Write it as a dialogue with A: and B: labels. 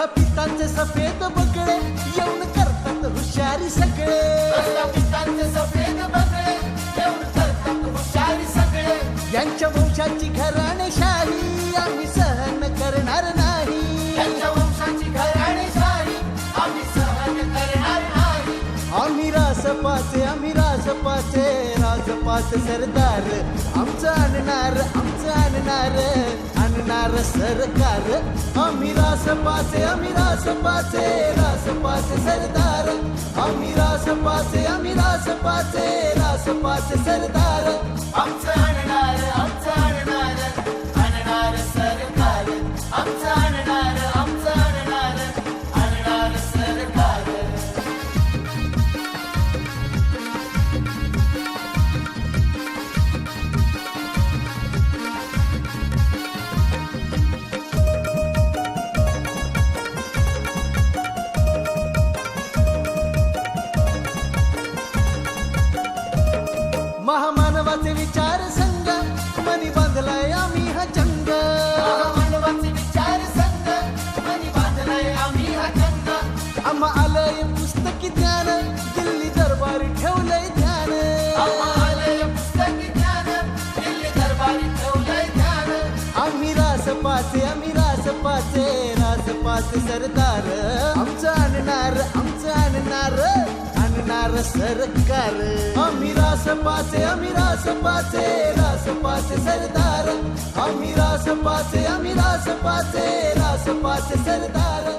A: प्रस्थापितांचे सफेद बगळे येऊन करतात हुशारी सगळे.
B: प्रस्थापितांचे सफेद बगळे येऊन करतात हुशारी सगळे.
A: यांच्या वंशाची घराणेशाही आम्ही सहन करणार नाही.
B: त्यांच्या वंशाची घराणेशाही आम्ही सहन करणार नाही.
A: आम्ही रासपाचे आम्ही रासपाचे राजपाचे सरदार. आमचं आणणार आमचं आणणार. आणणार सरकार आम्ही रासपाचे आम्ही रासपाचे रासपाचे सरदार आम्ही रासपाचे आम्ही रासपाचे रासपाचे सरदार महामानवाचे विचार संग मनी बांधलाय आम्ही हा चंग.
B: मानवाचे विचार संग मनी बांधलाय आम्ही हा चंग.
A: आम्हा आलय पुस्तकी ज्ञान दिल्ली दरबारी ठेवलंय ध्यान.
B: आलय पुस्तकी ज्ञान दिल्ली दरबारी ठेवलंय ध्यान.
A: आम्ही रास पाचे आम्ही रास पाचे रास आमचं सरदार. आमचं आणणार सरकार आम्ही रासपाचे आम्ही रासपाचे रासपाचे सरदार आम्ही रासपाचे आम्ही रासपाचे रासपाचे सरदार